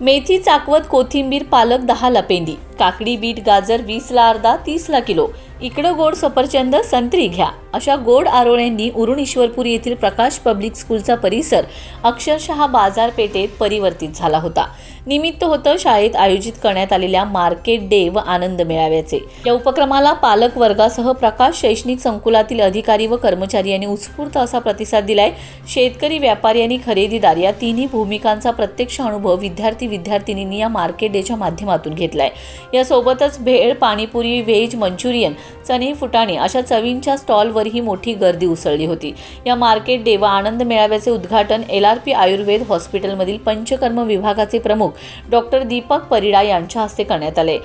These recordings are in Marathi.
मेथी चाकवत कोथिंबीर पालक दहाला पेंदी काकडी बीट गाजर वीसला अर्धा तीसला किलो. इकडं गोड सफरचंद संत्री घ्या. अशा गोड आरोळ्यांनी उरुण ईश्वरपुरी येथील प्रकाश पब्लिक स्कूलचा परिसर अक्षरशः बाजारपेठेत परिवर्तित झाला होता. निमित्त होतं शाळेत आयोजित करण्यात आलेल्या मार्केट डे व आनंद मेळाव्याचे. या उपक्रमाला पालक वर्गासह प्रकाश शैक्षणिक संकुलातील अधिकारी व कर्मचारी यांनी उत्स्फूर्त असा प्रतिसाद दिलाय. शेतकरी व्यापारी आणि खरेदीदार या तिन्ही भूमिकांचा प्रत्यक्ष अनुभव विद्यार्थी विद्यार्थिनींनी या मार्केट डेच्या माध्यमातून घेतलाय. यासोबतच भेळ पाणीपुरी व्हेज मंचुरियन चणे फुटाणे अशा चवींच्या स्टॉलवरही मोठी गर्दी उसळली होती. या मार्केट डे व आनंद मेळाव्याचे उद्घाटन एल आर पी आयुर्वेद हॉस्पिटलमधील पंचकर्म विभागाचे प्रमुख डॉक्टर दीपक परिडा यांच्या हस्ते करण्यात आले.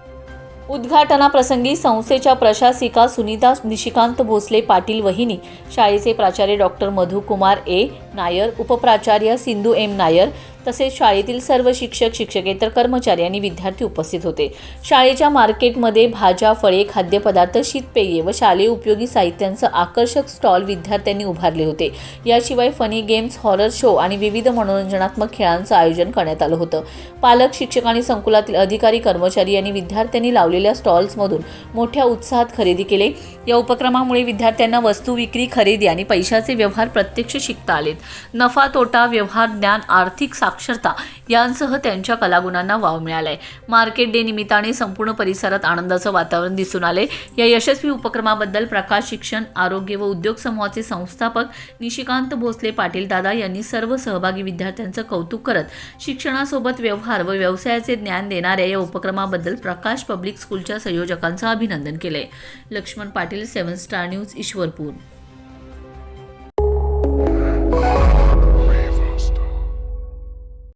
उद्घाटनाप्रसंगी संस्थेच्या प्रशासिका सुनीता निशिकांत भोसले पाटील वहिनी शाळेचे प्राचार्य डॉक्टर मधुकुमार ए. नायर उपप्राचार्य सिंधू एम. नायर तसेच शाळेतील सर्व शिक्षक शिक्षकेतर कर्मचारी आणि विद्यार्थी उपस्थित होते. शाळेच्या मार्केटमध्ये भाज्या फळे खाद्यपदार्थ शीतपेये व शालेय उपयोगी साहित्यांचं आकर्षक स्टॉल विद्यार्थ्यांनी उभारले होते. याशिवाय फनी गेम्स हॉरर शो आणि विविध मनोरंजनात्मक खेळांचं आयोजन करण्यात आलं होतं. पालक शिक्षक आणि संकुलातील अधिकारी कर्मचारी आणि विद्यार्थ्यांनी लावलेल्या स्टॉल्समधून मोठ्या उत्साहात खरेदी केले. या उपक्रमामुळे विद्यार्थ्यांना वस्तू विक्री खरेदी आणि पैशाचे व्यवहार प्रत्यक्ष शिकता आलेत. नफा तोटा व्यवहार ज्ञान आर्थिक साक्षरता यांसह त्यांच्या कलागुणांना वाव मिळालाय. मार्केट डे निमित्ताने संपूर्ण परिसरात आनंदाचं वातावरण दिसून आले या यशस्वी उपक्रमाबद्दल प्रकाश शिक्षण आरोग्य व उद्योग समूहाचे संस्थापक निशिकांत भोसले पाटील दादा यांनी सर्व सहभागी विद्यार्थ्यांचं कौतुक करत शिक्षणासोबत व्यवहार व व्यवसायाचे ज्ञान देणाऱ्या या उपक्रमाबद्दल प्रकाश पब्लिक स्कूलच्या संयोजकांचं अभिनंदन केलंय. Laxman Patil seven star news Ishwarpur.